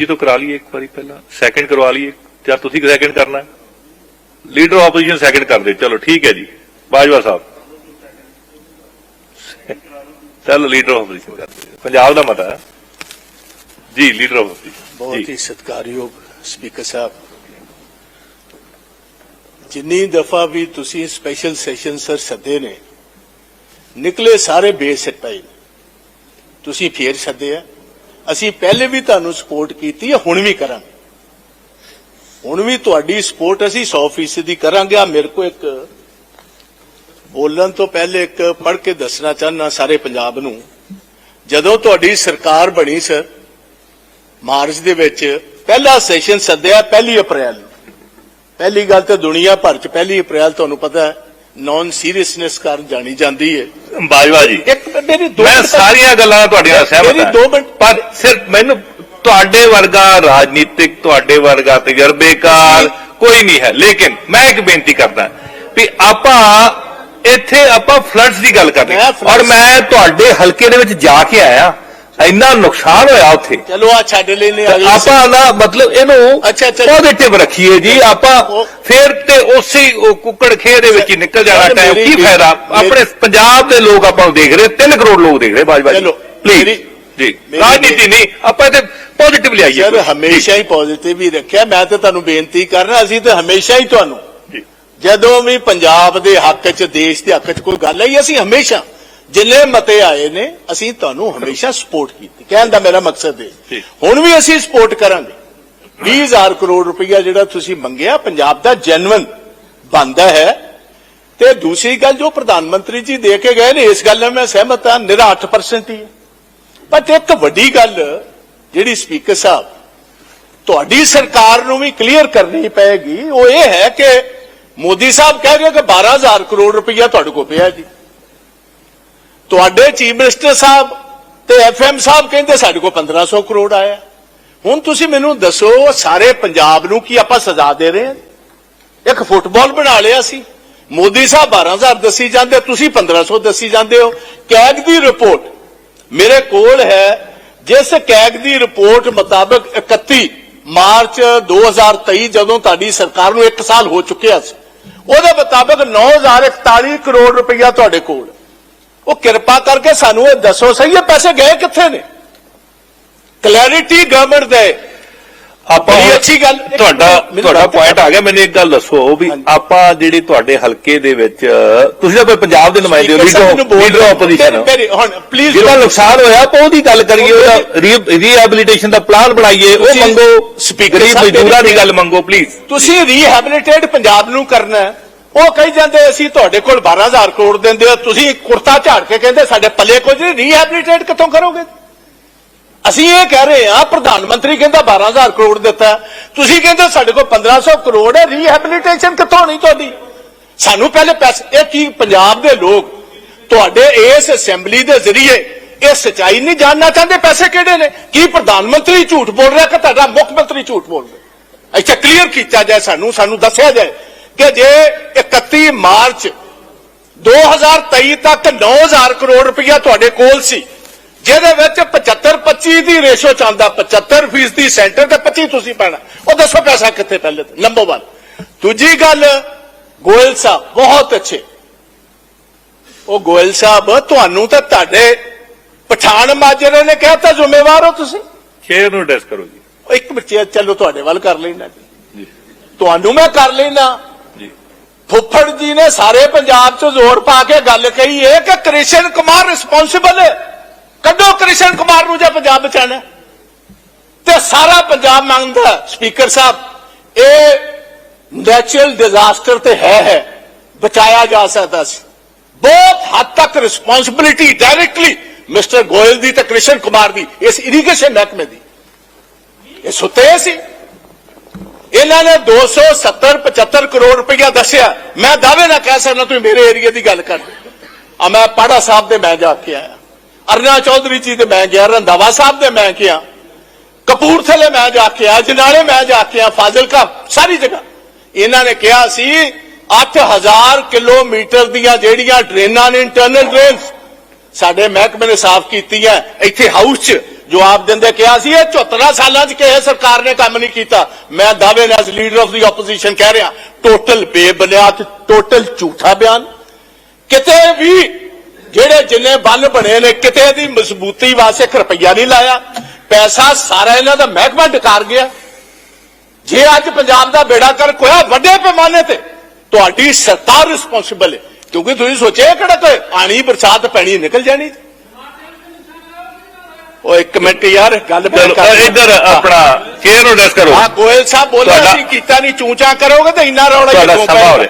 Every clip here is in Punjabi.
ਜੀ ਤੋਂ ਕਰਾ ਲਈਏ ਇੱਕ ਵਾਰੀ ਪਹਿਲਾਂ ਸੈਕਿੰਡ ਕਰਵਾ ਲਈਏ, ਜਾਂ ਤੁਸੀਂ ਸੈਕਿੰਡ ਕਰਨਾ ਲੀਡਰ ਆਪੋਜੀਸ਼ਨ ਸੈਕਿੰਡ ਕਰ ਦੇ, ਚਲੋ ਠੀਕ ਹੈ ਜੀ। ਬਾਜਵਾ ਸਾਹਿਬ। ਚਲੋ ਲੀਡਰ ਆਪੋਜੀਸ਼ਨ ਕਰ ਦੇ। ਪੰਜਾਬ ਦਾ ਮਤਾ ਜੀ ਲੀਡਰ ਆਪੋਜੀਸ਼ਨ ਬਹੁਤ ਹੀ ਸਤਿਕਾਰਯੋਗ ਸਪੀਕਰ ਸਾਹਿਬ। ਜਿੰਨੀ ਦਫਾ ਵੀ ਤੁਸੀਂ ਸਪੈਸ਼ਲ ਸੈਸ਼ਨ ਸਰ ਸੱਦੇ ਨੇ, ਨਿਕਲੇ ਸਾਰੇ ਬੇਸਿਕ ਤੁਸੀਂ ਫੇਰ ਸੱਦੇ ਆ। ਅਸੀਂ ਪਹਿਲੇ ਵੀ ਤੁਹਾਨੂੰ ਸਪੋਰਟ ਕੀਤੀ ਹੈ ਹੁਣ ਵੀ ਕਰਾਂਗੇ। ਹੁਣ ਵੀ ਤੁਹਾਡੀ ਸਪੋਰਟ ਅਸੀਂ 100% ਦੀ ਕਰਾਂਗੇ। ਆ ਮੇਰੇ ਕੋ ਇੱਕ ਬੋਲਣ ਤੋਂ ਪਹਿਲੇ ਇੱਕ ਪੜ੍ਹ ਕੇ ਦੱਸਣਾ ਚਾਹਨਾ ਸਾਰੇ ਪੰਜਾਬ ਨੂੰ। ਜਦੋਂ ਤੁਹਾਡੀ ਸਰਕਾਰ ਬਣੀ ਸਰ ਮਾਰਚ ਦੇ ਵਿੱਚ ਪਹਿਲਾ ਸੈਸ਼ਨ ਸੱਦਿਆ ਪਹਿਲੀ ਅਪ੍ਰੈਲ ਨੂੰ। ਪਹਿਲੀ ਗੱਲ ਤਾਂ ਦੁਨੀਆ ਭਰ ਚ ਪਹਿਲੀ ਅਪ੍ਰੈਲ ਤੁਹਾਨੂੰ ਪਤਾ ਹੈ ਨਾਨ ਸੀਰੀਅਸਨੈਸ ਕਾਰਨ ਜਾਣੀ ਜਾਂਦੀ ਹੈ। ਬਾਜਵਾ ਜੀ। ਇੱਕ ਮੇਰੀ ਦੋ ਮੈਂ ਮਿੰਟ- ਸਾਰੀਆਂ ਗੱਲਾਂ ਤੁਹਾਡੀਆਂ ਨਾਲ ਸਹਿਮਤ ਮੇਰੀ ਹਾਂ। ਦੋ ਮਿੰਟ- ਪਰ ਸਿਰਫ ਮੈਨੂੰ ਤੁਹਾਡੇ ਵਰਗਾ ਰਾਜਨੀਤਿਕ ਤੁਹਾਡੇ ਵਰਗਾ ਤਜਰਬੇਕਾਰ ਕੋਈ ਨਹੀਂ ਹੈ। ਲੇਕਿਨ ਮੈਂ ਇੱਕ ਬੇਨਤੀ ਕਰਦਾ ਵੀ ਆਪਾਂ ਇੱਥੇ ਆਪਾਂ ਫਲੱਡਸ ਦੀ ਗੱਲ ਕਰ ਰਹੇ ਮੈਂ ਹਾਂ ਔਰ ਮੈਂ ਤੁਹਾਡੇ ਹਲਕੇ ਦੇ ਵਿੱਚ ਜਾ ਕੇ ਆਇਆ। ਇੰਨਾ ਨੁਕਸਾਨ ਹੋਇਆ ਉੱਥੇ। ਚਲੋ ਆ ਛੱਡ ਲੈਨੇ ਆ ਆਪਾਂ ਨਾ ਮਤਲਬ ਇਹਨੂੰ ਅੱਛਾ, ਅੱਛਾ। ਪੋਜ਼ਿਟਿਵ ਰੱਖੀਏ ਜੀ ਆਪਾਂ ਫੇਰ ਤੇ ਉਸੇ ਕੁੱਕੜ ਖੇਹ ਦੇ ਵਿੱਚ ਹੀ ਨਿਕਲ ਜਾਣਾ ਟਾਈਮ ਕੀ ਫਾਇਦਾ? ਆਪਣੇ ਪੰਜਾਬ ਦੇ ਲੋਕ ਆਪਾਂ ਨੂੰ ਦੇਖ ਰਹੇ 3 ਕਰੋੜ ਲੋਕ ਦੇਖ ਰਹੇ ਬਾਜਵਾ ਜੀ ਚਲੋ, ਪਲੀਜ਼ ਜੀ ਰਾਜਨੀਤੀ ਨਹੀਂ ਆਪਾਂ ਇਹਦੇ ਪੋਜ਼ਿਟਿਵ ਲਿਆਈਏ ਸਰ ਹਮੇਸ਼ਾ ਹੀ ਪੋਜ਼ਿਟਿਵ ਹੀ ਰੱਖਿਆ ਮੈਂ ਤਾਂ ਤੁਹਾਨੂੰ ਬੇਨਤੀ ਕਰਨਾ ਅਸੀਂ ਤਾਂ ਹਮੇਸ਼ਾ ਹੀ ਤੁਹਾਨੂੰ। ਜਦੋਂ ਵੀ ਪੰਜਾਬ ਦੇ ਹੱਕ 'ਚ ਦੇਸ਼ ਦੇ ਹੱਕ 'ਚ ਕੋਈ ਗੱਲ ਆਈ ਅਸੀਂ ਹਮੇਸ਼ਾ ਜਿੰਨੇ ਮਤੇ ਆਏ ਨੇ ਅਸੀਂ ਤੁਹਾਨੂੰ ਹਮੇਸ਼ਾ ਸਪੋਰਟ ਕੀਤੀ। ਕਹਿਣ ਦਾ ਮੇਰਾ ਮਕਸਦ ਹੈ। ਹੁਣ ਵੀ ਅਸੀਂ ਸਪੋਰਟ ਕਰਾਂਗੇ। 20000 ਕਰੋੜ ਰੁਪਈਆ ਜਿਹੜਾ ਤੁਸੀਂ ਮੰਗਿਆ ਪੰਜਾਬ ਦਾ ਜੈਨੂਇਨ ਬੰਦਾ ਹੈ। ਤੇ ਦੂਸਰੀ ਗੱਲ ਜੋ ਪ੍ਰਧਾਨ ਮੰਤਰੀ ਜੀ ਦੇ ਕੇ ਗਏ ਨੇ ਇਸ ਗੱਲ ਨਾਲ ਮੈਂ ਸਹਿਮਤ ਹਾਂ ਨਿਰਾ 8% ਹੀ ਹੈ। ਪਰ ਇੱਕ ਵੱਡੀ ਗੱਲ ਜਿਹੜੀ ਸਪੀਕਰ ਸਾਹਿਬ ਤੁਹਾਡੀ ਸਰਕਾਰ ਨੂੰ ਵੀ ਕਲੀਅਰ ਕਰਨੀ ਪਏਗੀ ਉਹ ਇਹ ਹੈ ਕਿ ਮੋਦੀ ਸਾਹਿਬ ਕਹਿ ਰਹੇ ਕਿ 12000 ਕਰੋੜ ਰੁਪਈਆ ਤੁਹਾਡੇ ਕੋਲ ਪਿਆ ਜੀ। ਤੁਹਾਡੇ ਚੀਫ ਮਿਨਿਸਟਰ ਸਾਹਿਬ ਤੇ ਐਫਐਮ ਸਾਹਿਬ ਕਹਿੰਦੇ ਸਾਡੇ ਕੋਲ 1500 ਕਰੋੜ ਆਇਆ। ਹੁਣ ਤੁਸੀਂ ਮੈਨੂੰ ਦੱਸੋ, ਸਾਰੇ ਪੰਜਾਬ ਨੂੰ ਕੀ ਆਪਾਂ ਸਜ਼ਾ ਦੇ ਰਹੇ ਹਾਂ? ਇੱਕ ਫੁੱਟਬਾਲ ਬਣਾ ਲਿਆ ਸੀ। ਮੋਦੀ ਸਾਹਿਬ 12000 ਦੱਸੀ ਜਾਂਦੇ, ਤੁਸੀਂ 1500 ਦੱਸੀ ਜਾਂਦੇ ਹੋ। ਕੈਗ ਦੀ ਰਿਪੋਰਟ ਮੇਰੇ ਕੋਲ ਹੈ। ਜਿਸ ਕੈਗ ਦੀ ਰਿਪੋਰਟ ਮੁਤਾਬਕ 31 ਮਾਰਚ 2023 ਜਦੋਂ ਤੁਹਾਡੀ ਸਰਕਾਰ ਨੂੰ 1 ਸਾਲ ਹੋ ਚੁੱਕਿਆ ਸੀ, ਉਹਦੇ ਮੁਤਾਬਕ 9041 ਕਰੋੜ ਰੁਪਈਆ ਤੁਹਾਡੇ ਕੋਲ। ਉਹ ਕਿਰਪਾ ਕਰਕੇ ਸਾਨੂੰ ਇਹ ਦੱਸੋ ਸਹੀ ਇਹ ਪੈਸੇ ਗਏ ਕਿੱਥੇ ਨੇ? ਕਲੈਰਿਟੀ ਗਵਰਨਮੈਂਟ ਦੇ। ਆਪਾਂ ਬੜੀ ਅੱਛੀ ਗੱਲ- ਤੁਹਾਡਾ ਤੁਹਾਡਾ ਪੁਆਇੰਟ ਆ ਗਿਆ ਮੈਨੂੰ ਇੱਕ ਗੱਲ ਦੱਸੋ ਵੀ। ਆਪਾਂ ਜਿਹੜੀ ਤੁਹਾਡੇ ਹਲਕੇ ਦੇ ਵਿੱਚ ਤੁਸੀਂ ਤਾਂ ਕੋਈ ਪੰਜਾਬ ਦੇ ਨੁਮਾਇੰਦੇ ਹੋ ਲੀਡਰ ਆਪੋਜੀਸ਼ਨ ਹੁਣ ਪਲੀਜ਼ ਜਿਹਦਾ ਨੁਕਸਾਨ ਹੋਇਆ ਆਪਾਂ ਉਹਦੀ ਗੱਲ ਕਰੀਏ ਉਹਦਾ ਰੀਹੈਬਿਲਿਟੇਸ਼ਨ ਦਾ ਪਲਾਨ ਬਣਾਈਏ ਉਹ ਮੰਗੋ। ਸਾਹਿਬ ਮਜ਼ਦੂਰਾਂ ਦੀ ਗੱਲ ਮੰਗੋ ਪਲੀਜ਼ ਤੁਸੀਂ ਰੀਹੈਬਿਲਿਟੇਟ ਪੰਜਾਬ ਨੂੰ ਕਰਨਾ ਹੈ। ਉਹ ਕਹੀ ਜਾਂਦੇ, ਅਸੀਂ ਤੁਹਾਡੇ ਕੋਲ 12000 ਕਰੋੜ ਦਿੰਦੇ ਹੋ, ਤੁਸੀਂ ਕੁਰਤਾ ਝਾੜ ਕੇ ਕਹਿੰਦੇ, ਸਾਡੇ ਪੱਲੇ ਕੁਝ ਨਹੀਂ ਰੀਹੈਬਿਲਿਟੇਟ ਕਿੱਥੋਂ ਕਰੋਗੇ? ਅਸੀਂ ਇਹ ਕਹਿ ਰਹੇ ਹਾਂ, ਪ੍ਰਧਾਨ ਮੰਤਰੀ ਕਹਿੰਦਾ 12000 ਕਰੋੜ ਦਿੱਤਾ। ਤੁਸੀਂ ਕਹਿੰਦੇ ਸਾਡੇ ਕੋਲ 1500 ਕਰੋੜ ਹੈ ਰੀਹੈਬਿਲਿਟੇਸ਼ਨ ਕਿੱਥੋਂ ਹੋਣੀ ਤੁਹਾਡੀ? ਸਾਨੂੰ ਪਹਿਲੇ ਪੈਸੇ, ਇਹ ਕੀ ਪੰਜਾਬ ਦੇ ਲੋਕ ਤੁਹਾਡੇ ਇਸ ਅਸੈਂਬਲੀ ਦੇ ਜ਼ਰੀਏ ਇਹ ਸਚਾਈ ਨਹੀਂ ਜਾਣਨਾ ਚਾਹੁੰਦੇ, ਪੈਸੇ ਕਿਹੜੇ ਨੇ? ਕੀ ਪ੍ਰਧਾਨ ਮੰਤਰੀ ਝੂਠ ਬੋਲ ਰਿਹਾ ਕਿ ਤੁਹਾਡਾ ਮੁੱਖ ਮੰਤਰੀ ਝੂਠ ਬੋਲ ਰਿਹਾ? ਅੱਛਾ ਕਲੀਅਰ ਕੀਤਾ ਜਾਏ ਸਾਨੂੰ ਸਾਨੂੰ ਦੱਸਿਆ ਜਾਏ ਕਿ ਜੇ 31 ਮਾਰਚ 2023 ਤੱਕ 9000 ਕਰੋੜ ਰੁਪਇਆ ਤੁਹਾਡੇ ਕੋਲ ਸੀ ਜਿਹਦੇ ਵਿੱਚ 75 25 ਦੀ ਰੇਸ਼ੋ ਚਾਹੁੰਦਾ 75 ਫੀਸਦੀ ਸੈਂਟਰ ਤੇ 25 ਤੁਸੀਂ ਪੈਣਾ। ਉਹ ਦੱਸੋ ਪੈਸਾ ਕਿੱਥੇ ਪਹਿਲੇ ਨੰਬਰ 1 ਦੂਜੀ ਗੱਲ ਗੋਇਲ ਸਾਹਿਬ ਬਹੁਤ ਅੱਛੇ। ਉਹ ਗੋਇਲ ਸਾਹਿਬ ਤੁਹਾਨੂੰ ਤਾਂ ਤੁਹਾਡੇ ਪਠਾਨ ਮਾਜਰੇ ਨੇ ਕਿਹਾ ਤਾਂ ਜ਼ਿੰਮੇਵਾਰ ਹੋ ਤੁਸੀਂ। ਸ਼ੇਅਰ ਨੂੰ ਐਡਰੈਸ ਕਰੋ ਜੀ। ਇੱਕ ਮਿੰਟ ਚਲੋ ਤੁਹਾਡੇ ਵੱਲ ਕਰ ਲੈਣਾ ਜੀ। ਤੁਹਾਨੂੰ ਮੈਂ ਕਰ ਲੈਣਾ ਫੁੱਫੜ ਜੀ ਨੇ ਸਾਰੇ ਪੰਜਾਬ 'ਚ ਜ਼ੋਰ ਪਾ ਕੇ ਗੱਲ ਕਹੀ ਹੈ ਕਿ ਕ੍ਰਿਸ਼ਨ ਕੁਮਾਰ ਰਿਸਪੌਂਸਿਬਲ ਹੈ ਕੱਢੋ ਕ੍ਰਿਸ਼ਨ ਕੁਮਾਰ ਨੂੰ ਜੇ ਪੰਜਾਬ ਬਚਾਣਾ ਤੇ ਸਾਰਾ ਪੰਜਾਬ ਮੰਗਦਾ ਸਪੀਕਰ ਸਾਹਿਬ, ਇਹ ਨੈਚੁਰਲ ਡਿਜ਼ਾਸਟਰ ਤੇ ਹੈ ਹੈ। ਬਚਾਇਆ ਜਾ ਸਕਦਾ ਸੀ। ਬਹੁਤ ਹੱਦ ਤੱਕ ਰਿਸਪੌਂਸਿਬਿਲਿਟੀ ਡਾਇਰੈਕਟਲੀ ਮਿਸਟਰ ਗੋਇਲ ਦੀ ਤੇ ਕ੍ਰਿਸ਼ਨ ਕੁਮਾਰ ਦੀ, ਇਸ ਇਰੀਗੇਸ਼ਨ ਮਹਿਕਮੇ ਦੀ। ਇਹ ਸੁੱਤੇ ਸੀ। ਇਹਨਾਂ ਨੇ 270 75 ਕਰੋੜ ਰੁਪਇਆ ਦੱਸਿਆ। ਮੈਂ ਦਾਅਵੇ ਨਾਲ ਕਹਿ ਸਕਦਾ ਤੁਸੀਂ ਮੇਰੇ ਏਰੀਆ ਦੀ ਗੱਲ ਕਰਦੇ। ਆ ਮੈਂ ਪਾੜਾ ਸਾਹਿਬ ਦੇ ਮੈਂ ਜਾ ਕੇ ਆਇਆ। ਅਰਨਾ ਚੌਧਰੀ ਜੀ ਦੇ ਮੈਂ ਗਿਆ, ਰੰਧਾਵਾ ਸਾਹਿਬ ਦੇ ਮੈਂ ਗਿਆ। ਕਪੂਰਥਲੇ ਮੈਂ ਜਾ ਕੇ ਆਇਆ, ਜਨਾਲੇ ਮੈਂ ਜਾ ਕੇ ਆਇਆ, ਫਾਜ਼ਿਲਕਾ, ਸਾਰੀ ਜਗ੍ਹਾ। ਇਹਨਾਂ ਨੇ ਕਿਹਾ ਸੀ 8000 ਕਿਲੋਮੀਟਰ ਦੀਆਂ ਜਿਹੜੀਆਂ ਡਰੇਨਾਂ ਨੇ ਇੰਟਰਨਲ ਡਰੇਨਸ ਸਾਡੇ ਮਹਿਕਮੇ ਨੇ ਸਾਫ਼ ਕੀਤੀਆਂ, ਇੱਥੇ ਹਾਊਸ 'ਚ ਜਵਾਬ ਦਿੰਦੇ ਕਿਹਾ ਸੀ, ਇਹ 74 ਸਾਲਾਂ 'ਚ ਕਿਸੇ ਸਰਕਾਰ ਨੇ ਕੰਮ ਨਹੀਂ ਕੀਤਾ। ਮੈਂ ਦਾਅਵੇ ਨਾਲ ਲੀਡਰ ਆਫ ਦੀ ਆਪੋਜੀਸ਼ਨ ਕਹਿ ਰਿਹਾ ਟੋਟਲ ਬੇਬੁਨਿਆਦ ਟੋਟਲ ਝੂਠਾ ਬਿਆਨ। ਕਿਤੇ ਵੀ ਜਿਹੜੇ ਜਿੰਨੇ ਬੰਨ ਬਣੇ ਨੇ, ਕਿਤੇ ਦੀ ਮਜ਼ਬੂਤੀ ਵਾਸਤੇ ਰੁਪਈਆ ਨਹੀਂ ਲਾਇਆ। ਪੈਸਾ ਸਾਰਾ ਇਹਨਾਂ ਦਾ ਮਹਿਕਮਾ ਡਕਾਰ ਗਿਆ। ਜੇ ਅੱਜ ਪੰਜਾਬ ਦਾ ਬੇੜਾ ਕਰ ਹੋਇਆ ਵੱਡੇ ਪੈਮਾਨੇ ਤੇ, ਤੁਹਾਡੀ ਸਰਕਾਰ ਰਿਸਪੌਂਸਿਬਲ ਹੈ। ਕਿਉਂਕਿ ਤੁਸੀਂ ਸੋਚਿਆ ਕਿਹੜਾ ਕੋਈ ਆਣੀ ਬਰਸਾਤ ਪੈਣੀ ਨਿਕਲ ਜਾਣੀ। ਉਹ ਇੱਕ ਮਿੰਟ ਯਾਰ ਗੱਲ ਕਰ- ਇੱਧਰ ਆਪਣਾ ਚੇਅਰ ਨੂੰ ਡਿਸਕਸ ਕਰੋ। ਹਾਂ ਗੋਇਲ ਸਾਹਿਬ ਬੋਲਿਆ ਸੀ ਕੀਤਾ ਨਹੀਂ ਚੂਚਾ ਕਰੋਗੇ ਤਾਂ ਇੰਨਾ ਰੌਲਾ ਕਿੱਥੋਂ ਸਮਾਂ ਹੋ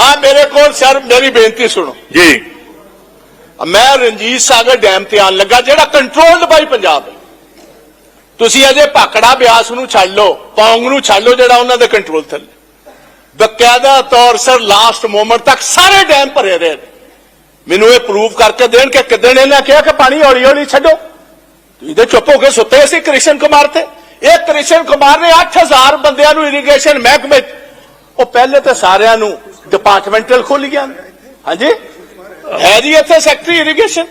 ਆ ਮੇਰੇ ਕੋਲ ਸਰ ਮੇਰੀ ਬੇਨਤੀ ਸੁਣੋ। ਜੀ। ਮੈਂ ਰਣਜੀਤ ਸਾਗਰ ਡੈਮ ਤੇ ਆਣ ਲੱਗਾ ਜਿਹੜਾ ਕੰਟਰੋਲਡ ਬਾਈ ਪੰਜਾਬ ਹੈ। ਤੁਸੀਂ ਅਜੇ ਭਾਕੜਾ ਬਿਆਸ ਨੂੰ ਛੱਡ ਲਓ ਪੌਂਗ ਨੂੰ ਛੱਡ ਲਓ ਜਿਹੜਾ ਉਹਨਾਂ ਦੇ ਕੰਟਰੋਲ ਥੱਲੇ। ਬਕਾਇਦਾ ਤੌਰ ਸਰ ਲਾਸਟ ਮੋਮੈਂਟ ਤੱਕ ਸਾਰੇ ਡੈਮ ਭਰੇ ਰਹੇ। ਮੈਨੂੰ ਇਹ ਪ੍ਰੂਵ ਕਰਕੇ ਦੇਣ ਕਿ ਕਿਦਣ ਇਹਨਾਂ ਕਿਹਾ ਕਿ ਪਾਣੀ ਹੌਲੀ ਹੌਲੀ ਛੱਡੋ ਤੁਸੀਂ ਤੇ ਚੁੱਪ ਹੋ ਕੇ ਸੁੱਤੇ ਸੀ ਕ੍ਰਿਸ਼ਨ ਕੁਮਾਰ ਤੇ ਇਹ ਕ੍ਰਿਸ਼ਨ ਕੁਮਾਰ ਨੇ 8000 ਬੰਦਿਆਂ ਨੂੰ ਇਰੀਗੇਸ਼ਨ ਮਹਿਕਮੇ 'ਚ- ਉਹ ਪਹਿਲੇ ਤਾਂ ਸਾਰਿਆਂ ਨੂੰ ਡਿਪਾਰਟਮੈਂਟਲ ਖੁੱਲ ਗਿਆ ਹਾਂਜੀ ਹੈ ਜੀ ਇੱਥੇ secretary irrigation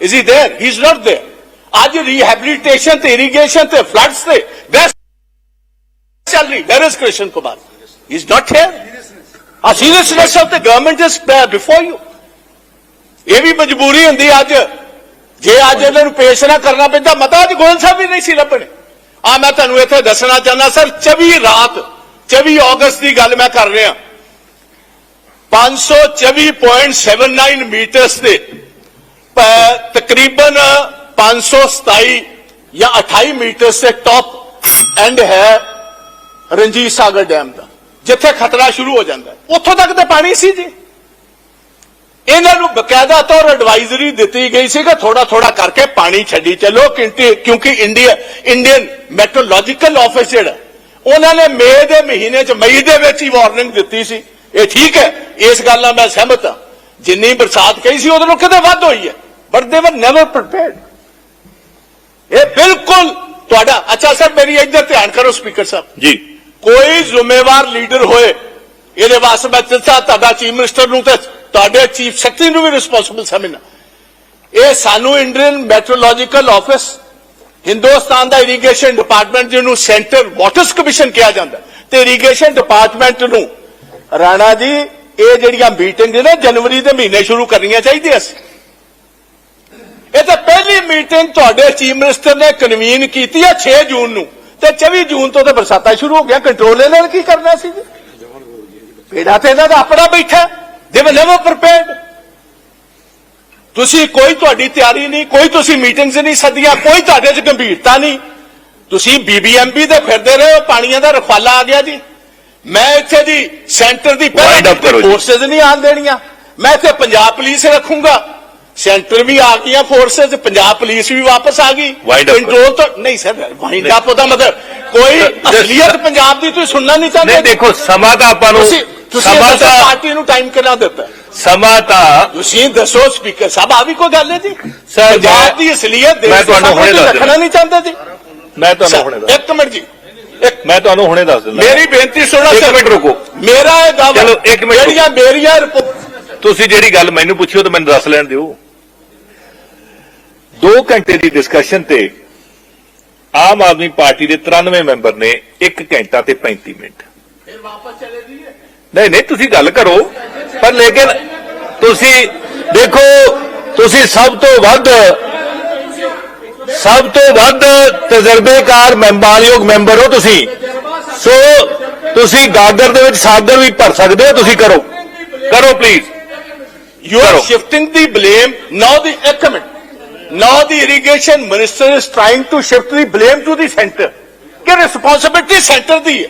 is he there he is not there ਅੱਜ ਰੀਹੈਬਿਲਿਟੇਸ਼ਨ ਤੇ ਇਰੀਗੇਸ਼ਨ ਤੇ ਫਲੱਡਸ ਤੇ ਬੈਸਟ ਚੱਲ ਰਹੀ where is Krishan Kumar he is not here a seriousness of the government is before you ਇਹ ਵੀ ਮਜਬੂਰੀ ਹੁੰਦੀ ਅੱਜ। ਜੇ ਅੱਜ ਇਹਨਾਂ ਨੂੰ ਪੇਸ਼ ਨਾ ਕਰਨਾ ਪੈਂਦਾ ਮਤਾ ਅੱਜ ਗੋਲ ਸਾਹਿਬ ਵੀ ਨਹੀਂ ਸੀ ਲੱਭਣੇ। ਆ ਮੈਂ ਤੁਹਾਨੂੰ ਇੱਥੇ ਦੱਸਣਾ ਚਾਹੁੰਦਾ, ਸਰ 24 ਰਾਤ 24 ਅਗਸਤ ਦੀ ਗੱਲ ਮੈਂ ਕਰ ਰਿਹਾ। 524.79 ਮੀਟਰਸ ਤੇ ਪ- ਤਕਰੀਬਨ 527 ਜਾਂ 28 ਮੀਟਰਸ ਸੇ ਟੌਪ ਐਂਡ ਹੈ ਰਣਜੀਤ ਸਾਗਰ ਡੈਮ ਦਾ, ਜਿੱਥੇ ਖਤਰਾ ਸ਼ੁਰੂ ਹੋ ਜਾਂਦਾ ਉੱਥੋਂ ਤੱਕ ਤਾਂ ਪਾਣੀ ਸੀ ਜੀ। ਇਹਨਾਂ ਨੂੰ ਬਕਾਇਦਾ ਤੌਰ ਐਡਵਾਈਜ਼ਰੀ ਦਿੱਤੀ ਗਈ ਸੀ ਕਿ ਥੋੜਾ ਥੋੜਾ ਕਰਕੇ ਪਾਣੀ ਛੱਡੀ ਚੱਲੋ ਕਿਉਂਕਿ ਇੰਡੀਆ ਇੰਡੀਅਨ ਮੈਟਰੋਲੋਜੀਕਲ ਆਫਿਸ ਜਿਹੜਾ ਉਹਨਾਂ ਨੇ ਮਈ ਦੇ ਮਹੀਨੇ ਚ ਮਈ ਦੇ ਵਿੱਚ ਹੀ ਵਾਰਨਿੰਗ ਦਿੱਤੀ ਸੀ। ਇਹ ਠੀਕ ਹੈ ਇਸ ਗੱਲ ਨਾਲ ਮੈਂ ਸਹਿਮਤ ਹਾਂ। ਜਿੰਨੀ ਬਰਸਾਤ ਕਹੀ ਸੀ ਉਹਦੇ ਨਾਲੋਂ ਕਿਤੇ ਵੱਧ ਹੋਈ ਹੈ। ਬਟ ਦੇ ਵਰ ਨੈਵਰ ਪ੍ਰੀਪੇਅਰਡ ਇਹ ਬਿਲਕੁਲ ਤੁਹਾਡਾ ਅੱਛਾ ਸਰ ਮੇਰੀ ਇੱਧਰ ਧਿਆਨ ਕਰੋ ਸਪੀਕਰ ਸਾਹਿਬ। ਜੀ। ਕੋਈ ਜ਼ਿੰਮੇਵਾਰ ਲੀਡਰ ਹੋਏ ਇਹਦੇ ਵਾਸਤੇ ਮੈਂ ਤਿਲਸਾ ਤੁਹਾਡਾ ਚੀਫ ਮਿਨਿਸਟਰ ਨੂੰ ਤੇ ਤੁਹਾਡੇ ਚੀਫ ਸੈਕਟਰੀ ਨੂੰ ਵੀ ਰਿਸਪੌਂਸਿਬਲ ਸਮਝਣਾ ਇਹ ਸਾਨੂੰ ਇੰਡੀਅਨ ਮੈਟਰੋਲੋਜੀਕਲ ਆਫਿਸ ਹਿੰਦੁਸਤਾਨ ਦਾ ਇਰੀਗੇਸ਼ਨ ਡਿਪਾਰਟਮੈਂਟ ਜਿਹਨੂੰ ਸੈਂਟਰ ਵਾਟਰਸ ਕਮਿਸ਼ਨ ਕਿਹਾ ਜਾਂਦਾ ਤੇ ਇਰੀਗੇਸ਼ਨ ਡਿਪਾਰਟਮੈਂਟ ਨੂੰ ਰਾਣਾ ਜੀ, ਇਹ ਜਿਹੜੀਆਂ ਮੀਟਿੰਗ ਨੇ ਜਨਵਰੀ ਦੇ ਮਹੀਨੇ ਸ਼ੁਰੂ ਕਰਨੀਆਂ ਚਾਹੀਦੀਆਂ ਸੀ। ਇਹ ਤਾਂ ਪਹਿਲੀ ਮੀਟਿੰਗ ਤੁਹਾਡੇ ਚੀਫ ਮਿਨਿਸਟਰ ਨੇ ਕਨਵੀਨ ਕੀਤੀ ਹੈ 6 ਜੂਨ ਨੂੰ, ਤੇ 24 ਜੂਨ ਤੋਂ ਤੇ ਬਰਸਾਤਾਂ ਸ਼ੁਰੂ ਹੋ ਗਿਆ ਕੰਟਰੋਲ ਇਹਨਾਂ ਨੇ ਕੀ ਕਰਨਾ ਸੀ ਜੀ? ਪੇੜਾ ਤੇ ਇਹਨਾਂ ਦਾ ਆਪਣਾ ਬੈਠਾ ਦੇ ਵਰ ਨੈਵਰ ਪ੍ਰੀਪੇਅਰਡ ਤੁਸੀਂ ਕੋਈ ਤੁਹਾਡੀ ਤਿਆਰੀ ਨਹੀਂ ਕੋਈ ਤੁਸੀਂ ਮੀਟਿੰਗਸ ਨਹੀਂ ਸੱਦੀਆਂ ਕੋਈ ਤੁਹਾਡੇ 'ਚ ਗੰਭੀਰਤਾ ਨਹੀਂ। ਤੁਸੀਂ ਬੀਬੀਐਮਪੀ ਦੇ ਫਿਰਦੇ ਰਹੇ ਹੋ ਪਾਣੀਆਂ ਦਾ ਰਖਵਾਲਾ ਆ ਗਿਆ ਜੀ। ਮੈਂ ਇੱਥੇ ਦੀ ਸੈਂਟਰ ਦੀ। ਫੋਰਸਸ ਨਹੀਂ ਆਣ ਦੇਣੀਆਂ। ਮੈਂ ਇੱਥੇ ਪੰਜਾਬ ਪੁਲਿਸ ਰੱਖੂੰਗਾ। ਸੈਂਟਰ ਵੀ ਆ ਗਈਆਂ ਫੋਰਸਸ ਪੰਜਾਬ ਪੁਲਿਸ ਵੀ ਵਾਪਸ ਆ ਗਈ। ਕੰਟਰੋਲ ਤੋਂ ਨਹੀਂ ਸਰ ਵਾਈਂਡ ਅਪ ਉਹਦਾ ਮਤਲਬ ਕੋਈ ਅਸਲੀਅਤ ਪੰਜਾਬ ਦੀ ਤੁਸੀਂ ਸੁਣਨਾ ਨਹੀਂ ਚਾਹੁੰਦੇ। ਨਹੀਂ ਦੇਖੋ ਸਮਾਂ ਤਾਂ ਆਪਾਂ ਨੂੰ ਤੁਸੀਂ ਸਮਾਂ ਦੱਸੋ ਤਾਂ ਪਾਰਟੀ ਨੂੰ ਟਾਈਮ ਕਿੰਨਾ ਦਿੱਤਾ? ਸਮਾਂ ਤਾਂ ਤੁਸੀਂ ਦੱਸੋ ਸਪੀਕਰ ਸਾਹਿਬ ਆ ਵੀ ਕੋਈ ਗੱਲ ਹੈ ਜੀ? ਸਰ, ਮੈਂ- ਦੀ ਅਸਲੀਅਤ ਦੇਸ਼ ਮੈਂ ਦੇ ਤੁਹਾਨੂੰ ਹੁਣੇ ਦੱਸ ਰੱਖਣਾ ਨਹੀਂ ਚਾਹੁੰਦੇ ਜੀ? ਮੈਂ ਤੁਹਾਨੂੰ ਹੁਣੇ ਦੱਸ ਇੱਕ ਮਿੰਟ ਜੀ। ਇੱਕ ਮੈਂ ਤੁਹਾਨੂੰ ਹੁਣੇ ਦੱਸ ਦਿੰਦਾ। ਮੇਰੀ ਬੇਨਤੀ ਸੁਣੋ ਇੱਕ ਸਰ। ਮਿੰਟ ਰੁਕੋ। ਮੇਰਾ ਇਹ ਦਾਅਵਾ ਚਲੋ, ਇੱਕ ਮਿੰਟ ਜਿਹੜੀਆਂ ਮੇਰੀਆਂ ਰਿਪੋਰਟ ਤੁਸੀਂ ਜਿਹੜੀ ਗੱਲ ਮੈਨੂੰ ਪੁੱਛੀ ਉਹ ਤਾਂ ਮੈਨੂੰ ਦੱਸ ਲੈਣ ਦਿਓ। 2 ਘੰਟੇ ਦੀ ਡਿਸਕਸ਼ਨ ਤੇ ਆਮ ਆਦਮੀ ਪਾਰਟੀ ਦੇ 93 ਮੈਂਬਰ ਨੇ 1 ਘੰਟਾ ਤੇ 35 ਮਿੰਟ। ਫਿਰ ਵਾਪਸ ਚਲੇ ਜੀ। ਨਹੀਂ ਨਹੀਂ ਤੁਸੀਂ ਗੱਲ ਕਰੋ ਪਰ ਲੇਕਿਨ ਤੁਸੀਂ ਦੇਖੋ ਤੁਸੀਂ ਸਭ ਤੋਂ ਵੱਧ ਸਭ ਤੋਂ ਵੱਧ ਤਜਰਬੇਕਾਰ ਮੈਂਬਰਯੋਗ ਮੈਂਬਰ ਹੋ ਤੁਸੀਂ ਸੋ ਤੁਸੀਂ ਗਾਗਰ ਦੇ ਵਿੱਚ ਸਾਗਰ ਵੀ ਭਰ ਸਕਦੇ ਹੋ ਤੁਸੀਂ ਕਰੋ ਕਰੋ ਪਲੀਜ਼ are ਕਰੋ। shifting the blame. Now the ਇੱਕ ਮਿੰਟ. The irrigation minister is trying to shift the blame to the center. ਕਿ responsibility center ਦੀ ਹੈ.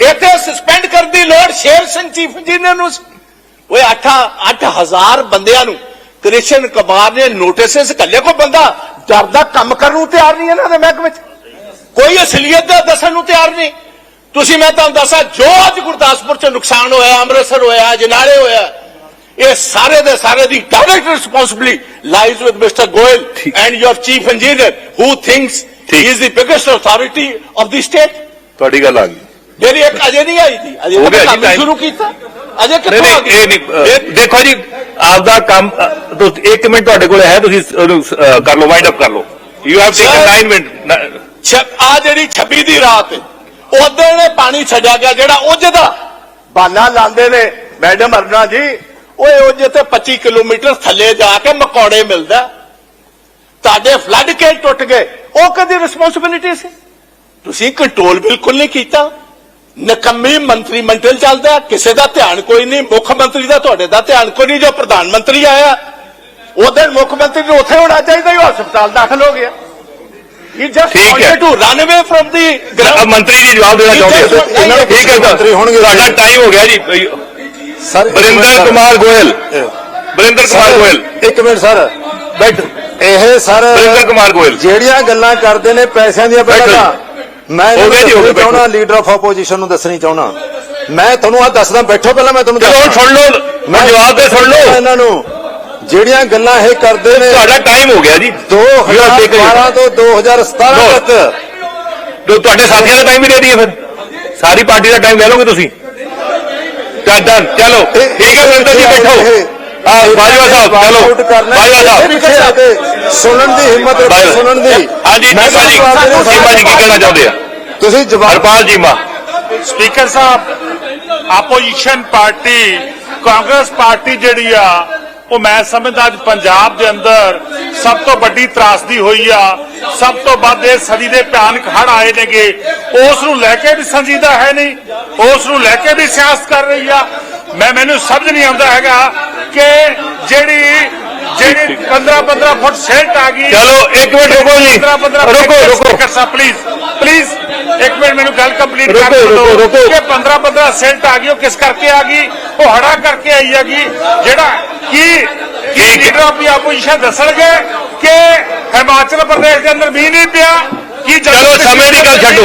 ਇੱਥੇ ਸਸਪੈਂਡ ਕਰਨ ਦੀ ਲੋੜ ਸ਼ੇਰ ਸਿੰਘ ਚੀਫ ਇੰਜੀਨੀਅਰ ਨੂੰ ਓਏ 8 8000 ਬੰਦਿਆਂ ਨੂੰ ਕ੍ਰਿਸ਼ਨ ਕੁਮਾਰ ਨੇ ਨੋਟਿਸਸ ਕੱਲੇ ਕੋ ਬੰਦਾ ਜਰਦਾ ਕੰਮ ਕਰਨ ਨੂੰ ਤਿਆਰ ਨਹੀਂ ਇਹਨਾਂ ਦੇ ਮਹਿਕਮੇ 'ਚ। ਕੋਈ ਅਸਲੀਅਤ ਦਾ ਦੱਸਣ ਨੂੰ ਤਿਆਰ ਨਹੀਂ। ਤੁਸੀਂ ਮੈਂ ਤੁਹਾਨੂੰ ਦੱਸਾਂ ਜੋ ਅੱਜ ਗੁਰਦਾਸਪੁਰ 'ਚ ਨੁਕਸਾਨ ਹੋਇਆ ਅੰਮ੍ਰਿਤਸਰ ਹੋਇਆ ਜਨਾਲੇ ਹੋਇਆ ਇਹ ਸਾਰੇ ਦੇ ਸਾਰੇ ਦੀ direct responsibility lies with mister Goyal. And your chief engineer who thinks. He is the biggest authority of the state ਤੁਹਾਡੀ ਗੱਲ ਆ ਗਈ। ਜਿਹੜੀ ਇੱਕ ਅਜੇ ਨਹੀਂ ਆਈ ਸੀ ਅਜੇ ਜੀ ਕੰਮ। ਸ਼ੁਰੂ ਕੀਤਾ। ਅਜੇ ਕਿੱਥੋਂ ਆ ਇਹ- ਦੇਖੋ ਜੀ ਆਪਦਾ ਕੰਮ ਤੁਸੀਂ ਇੱਕ ਮਿੰਟ ਤੁਹਾਡੇ ਕੋਲ ਹੈ ਤੁਸੀਂ ਉਹਨੂੰ ਕਰ ਲਓ ਵਾਈਂਡ ਅਪ ਕਰ ਲਓ। You have taken Sir। 9 minute ਆ ਜਿਹੜੀ 26 ਦੀ ਰਾਤ ਉਦੋਂ ਨੇ ਪਾਣੀ ਛੱਡਿਆ ਗਿਆ ਜਿਹੜਾ ਉੱਜ ਦਾ। ਬਾਨਾ ਲਾਉਂਦੇ ਨੇ ਮੈਡਮ ਅਰਨਾ ਜੀ ਓਏ ਉੱਜ ਤੇ 25 ਕਿਲੋਮੀਟਰ ਥੱਲੇ ਜਾ ਕੇ ਮਕੌੜੇ ਮਿਲਦਾ। ਤੁਹਾਡੇ ਫਲੱਡ ਕੇ ਟੁੱਟ ਗਏ ਉਹ ਕਦੀ ਰਿਸਪੌਂਸਿਬਿਲਿਟੀ ਸੀ? ਤੁਸੀਂ ਕੰਟਰੋਲ ਬਿਲਕੁਲ ਨਹੀਂ ਕੀਤਾ। ਨਕੰਮੀ ਮੰਤਰੀ ਮੰਡਲ ਚੱਲਦਾ ਕਿਸੇ ਦਾ ਧਿਆਨ ਕੋਈ ਨਹੀਂ ਮੁੱਖ ਮੰਤਰੀ ਦਾ ਤੁਹਾਡੇ ਦਾ ਧਿਆਨ ਕੋਈ ਨਹੀਂ ਜੋ ਪ੍ਰਧਾਨ ਮੰਤਰੀ ਆਇਆ ਉਦੋਂ ਮੁੱਖ ਮੰਤਰੀ ਨੂੰ ਉੱਥੇ ਹੋਣਾ ਚਾਹੀਦਾ ਹੀ ਹਸਪਤਾਲ ਦਾਖਲ ਹੋ ਗਿਆ। ਹੀ ਜਸਟ ਠੀਕ ਹੈ। Wanted to run away from ਦੀ ਮੰਤਰੀ ਜੀ ਜਵਾਬ ਦੇਣਾ ਚਾਹੁੰਦੇ ਇਹਨਾਂ ਨੂੰ ਠੀਕ ਹੈ ਮੰਤਰੀ ਹੋਣਗੇ। ਤੁਹਾਡਾ ਟਾਈਮ ਹੋ ਗਿਆ ਜੀ। ਸਰ ਬਰਿੰਦਰ ਕੁਮਾਰ ਗੋਇਲ। ਬਰਿੰਦਰ ਕੁਮਾਰ ਗੋਇਲ। ਇੱਕ ਮਿੰਟ ਸਰ। ਬੈਠ। ਇਹ ਸਰ ਬਰਿੰਦਰ ਕੁਮਾਰ ਗੋਇਲ। ਜਿਹੜੀਆਂ ਗੱਲਾਂ ਕਰਦੇ ਨੇ ਪੈਸਿਆਂ ਦੀਆਂ ਬੈਠੋ ਪਹਿਲਾਂ। ਮੈਂ ਹੋ ਗਿਆ ਜੀ, ਹੋ ਗਿਆ। ਲੀਡਰ ਆਫ ਆਪੋਜੀਸ਼ਨ ਨੂੰ ਦੱਸਣੀ ਚਾਹੁੰਦਾ। ਮੈਂ ਤੁਹਾਨੂੰ ਆ ਦੱਸਦਾ ਬੈਠੋ ਪਹਿਲਾਂ ਮੈਂ ਤੁਹਾਨੂੰ ਚਲੋ ਹੁਣ ਦੱਸਦਾ। ਸੁਣ ਲਓ ਮੈਂ ਜਵਾਬ ਦੇ ਸੁਣ ਲਓ। ਇਹਨਾਂ ਨੂੰ ਜਿਹੜੀਆਂ ਗੱਲਾਂ ਇਹ ਕਰਦੇ ਨੇ। ਤੁਹਾਡਾ ਟਾਈਮ ਹੋ ਗਿਆ ਜੀ। You have taken it. 2012 ਤੋਂ 2017 No. ਤੱਕ। ਤੇ ਤੁਹਾਡੇ ਸਾਥੀਆਂ ਦਾ ਟਾਈਮ ਵੀ ਦੇ ਦਈਏ ਫਿਰ। ਸਾਰੀ ਪਾਰਟੀ ਦਾ ਟਾਈਮ ਲੈ ਲਓਗੇ ਤੁਸੀਂ। ਤਾਂ ਡਨ ਚਲੋ। ਠੀਕ ਹੈ ਬਰਿੰਦਰ ਜੀ ਬੈਠੋ। ਬਾਜਵਾ ਸਾਹਿਬ ਚਲੋ ਬਾਜਵਾ ਸਾਹਿਬ ਸੁਣਨ ਦੀ ਹਿੰਮਤ। ਸੁਣਨ ਦੀ। ਹਾਂਜੀ ਚੀਮਾ ਜੀ ਚੀਮਾ ਜੀ ਕੀ ਕਹਿਣਾ ਚਾਹੁੰਦੇ ਆ? ਤੁਸੀਂ ਜਵਾਬ ਹਰਪਾਲ ਜੀਮਾ ਸਪੀਕਰ ਸਾਹਿਬ ਆਪੋਜੀਸ਼ਨ ਪਾਰਟੀ ਕਾਂਗਰਸ ਪਾਰਟੀ ਜਿਹੜੀ ਆ ਉਹ ਮੈਂ ਸਮਝਦਾ ਅੱਜ ਪੰਜਾਬ ਦੇ ਅੰਦਰ ਸਭ ਤੋਂ ਵੱਡੀ ਤਰਾਸਦੀ ਹੋਈ ਆ। ਸਭ ਤੋਂ ਵੱਧ ਇਹ ਸਦੀ ਦੇ ਭਿਆਨਕ ਹੜ ਆਏ ਨੇਗੇ। ਉਸ ਨੂੰ ਲੈ ਕੇ ਵੀ ਸੰਜੀਦਾ ਹੈ ਨਹੀਂ ਉਸ ਨੂੰ ਲੈ ਕੇ ਵੀ ਸਿਆਸਤ ਕਰ ਰਹੀ ਆ। ਮੈਂ ਮੈਨੂੰ ਸਮਝ ਨਹੀਂ ਆਉਂਦਾ ਹੈਗਾ ਕਿ ਜਿਹੜੀ ਜਿਹੜੀ 15 15 ਫੁੱਟ ਸੇਲਟ ਆ ਗਈ ਚਲੋ ਇੱਕ ਮਿੰਟ ਰੁਕੋ ਜੀ 15 15 ਰੁਕੋ ਰੁਕੋ ਸਾਹਿਬ ਪਲੀਜ਼ ਪਲੀਜ਼ ਇੱਕ ਮਿੰਟ ਮੈਨੂੰ ਗੱਲ ਕੰਪਲੀਟ ਕਰ ਦਿਓ। ਕਿ 15 15 ਸੈਂਟ ਆ ਗਈ ਉਹ ਕਿਸ ਕਰਕੇ ਆ ਗਈ ਉਹ ਹੜਾ ਕਰਕੇ ਆਈ ਹੈਗੀ ਜਿਹੜਾ ਕੀ ਕੀ। ਲੀਡਰ ਆਫ ਆਪੋਜੀਸ਼ਨ ਦੱਸਣਗੇ ਕਿ ਹਿਮਾਚਲ ਪ੍ਰਦੇਸ਼ ਦੇ ਅੰਦਰ ਮੀਂਹ ਨਹੀਂ ਪਿਆ ਕੀ ਚਲੋ, ਸਮੇਂ ਦੀ ਗੱਲ ਛੱਡੋ।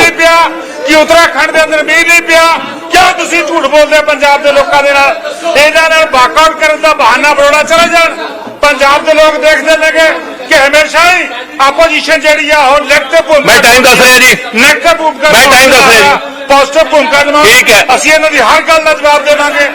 ਕਿ ਉੱਤਰਾਖੰਡ ਦੇ ਅੰਦਰ ਮੀਂਹ ਨਹੀਂ ਪਿਆ ਕਿਉਂ ਤੁਸੀਂ ਝੂਠ ਬੋਲਦੇ ਹੋ ਪੰਜਾਬ ਦੇ ਲੋਕਾਂ ਦੇ ਨਾਲ ਇਹਨਾਂ ਨਾਲ ਵਾਕਆਊਟ ਕਰਨ ਦਾ ਬਹਾਨਾ ਬਣਾਉਣਾ ਚਲੇ ਜਾਣ ਪੰਜਾਬ ਦੇ ਲੋਕ ਦੇਖਦੇ ਨੇਗੇ ਕਿ ਹਮੇਸ਼ਾ ਹੀ ਆਪੋਜੀਸ਼ਨ ਜਿਹੜੀ ਆ ਉਹ ਲਿਖਤ ਭੂਮਿਕਾ ਮੈਂ time ਦੱਸ ਰਿਹਾ ਜੀ। ਲਿਖਤ ਭੂਮਿਕਾ ਮੈਂ time ਦੱਸ ਰਿਹਾ ਜੀ। ਪੋਸਟਰ ਭੂਮਿਕਾ ਨਿਭਾਉਣ ਠੀਕ ਹੈ। ਅਸੀਂ ਇਹਨਾਂ ਦੀ ਹਰ ਗੱਲ ਦਾ ਜਵਾਬ ਦੇਵਾਂਗੇ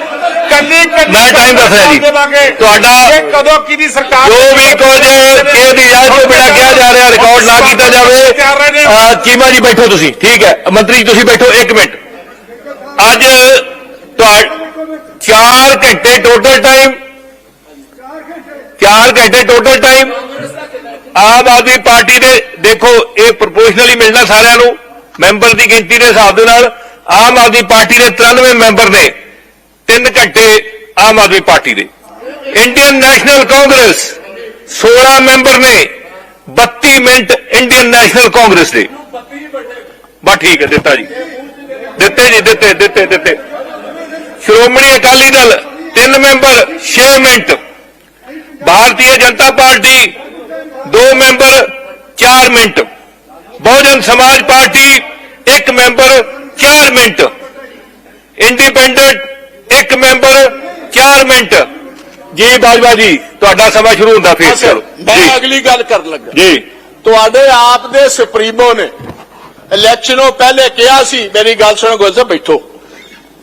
ਕੱਲੀ ਕੱਲੀ ਮੈਂ time ਦੱਸ ਰਿਹਾ ਜੀ। ਦੇਵਾਂਗੇ ਤੁਹਾਡਾ ਕਿ ਕਦੋਂ ਕਿਹਦੀ ਸਰਕਾਰ ਜੋ ਵੀ ਕੁਝ ਕਿਸੇ ਦੀ ਇਜਾਜ਼ਤ ਤੋਂ ਬਿਨਾਂ ਕਿਹਾ ਜਾ ਰਿਹਾ ਰਿਕਾਰਡ ਨਾ ਕੀਤਾ ਜਾਵੇ ਤਿਆਰ ਰਹੇ ਨੇ ਅਹ ਚੀਮਾ ਜੀ ਬੈਠੋ ਤੁਸੀਂ ਠੀਕ ਹੈ ਮੰਤਰੀ ਜੀ ਤੁਸੀਂ ਬੈਠੋ 1 ਮਿੰਟ ਅੱਜ ਤੁਹਾ 4 ਘੰਟੇ ਟੋਟਲ ਟਾਈਮ 4 ਘੰਟੇ total time Aam Aadmi party ਦੇ ਦੇਖੋ, ਇਹ ਪ੍ਰੋਪੋਰਸ਼ਨਲੀ ਮਿਲਣਾ ਸਾਰਿਆਂ ਨੂੰ। ਮੈਂਬਰ ਦੀ ਗਿਣਤੀ ਦੇ ਹਿਸਾਬ ਦੇ ਨਾਲ ਆਮ ਆਦਮੀ ਪਾਰਟੀ ਦੇ 93 ਮੈਂਬਰ ਨੇ 3 ਘੰਟੇ ਆਮ ਆਦਮੀ ਪਾਰਟੀ ਦੇ। ਇੰਡੀਅਨ ਨੈਸ਼ਨਲ ਕਾਂਗਰਸ 16 ਮੈਂਬਰ ਨੇ 32 ਮਿੰਟ ਇੰਡੀਅਨ ਨੈਸ਼ਨਲ ਕਾਂਗਰਸ ਦੇ। ਬਸ ਠੀਕ ਹੈ, ਦਿੱਤਾ ਜੀ। ਦਿੱਤੇ ਜੀ ਦਿੱਤੇ ਦਿੱਤੇ ਦਿੱਤੇ। Shiromani Akali Dal 3 member 6 minute. Bharatiya Janata party 2 member 4 minute. Bahujan Samaj party 1 member 4 minute. Independent 1 member 4 minute. ਜੀ ਬਾਜਵਾ ਜੀ ਤੁਹਾਡਾ ਸਮਾਂ ਸ਼ੁਰੂ ਹੁੰਦਾ ਫਿਰ ਚਲੋ। ਮੈਂ ਅਗਲੀ ਗੱਲ ਕਰਨ ਲੱਗਾ। ਜੀ। ਤੁਹਾਡੇ ਆਪ ਦੇ ਸੁਪਰੀਮੋ ਨੇ ਇਲੈਕਸ਼ਨੋਂ ਪਹਿਲੇ ਕਿਹਾ ਸੀ, ਮੇਰੀ ਗੱਲ ਸੁਣੋ ਗੋਲ ਸਾਹਿਬ ਬੈਠੋ।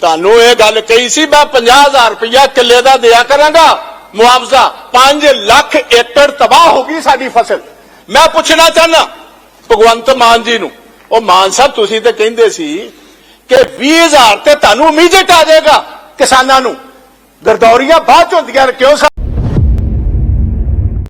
ਤੁਹਾਨੂੰ ਇਹ ਗੱਲ ਕਹੀ ਸੀ, ਮੈਂ 50000 ਰੁਪਇਆ ਕਿੱਲੇ ਦਾ ਦਿਆ ਕਰਾਂਗਾ, ਮੁਆਵਜ਼ਾ। 5 ਲੱਖ ਏਕੜ ਤਬਾਹ ਹੋ ਗਈ ਸਾਡੀ ਫਸਲ। ਮੈਂ ਪੁੱਛਣਾ ਚਾਹਨਾ ਭਗਵੰਤ ਮਾਨ ਜੀ ਨੂੰ, ਉਹ ਮਾਨ ਸਾਹਿਬ ਤੁਸੀਂ ਤੇ ਕਹਿੰਦੇ ਸੀ ਕਿ 20000 ਤੇ ਤੁਹਾਨੂੰ ਇਮੀਡੀਏਟ ਆ ਜਾਏਗਾ ਕਿਸਾਨਾਂ ਨੂੰ। ਗਰਦੌਰੀਆਂ ਬਾਅਦ ਚ ਹੁੰਦੀਆਂ ਨੇ, ਕਿਉਂ ਸਾਹਿਬ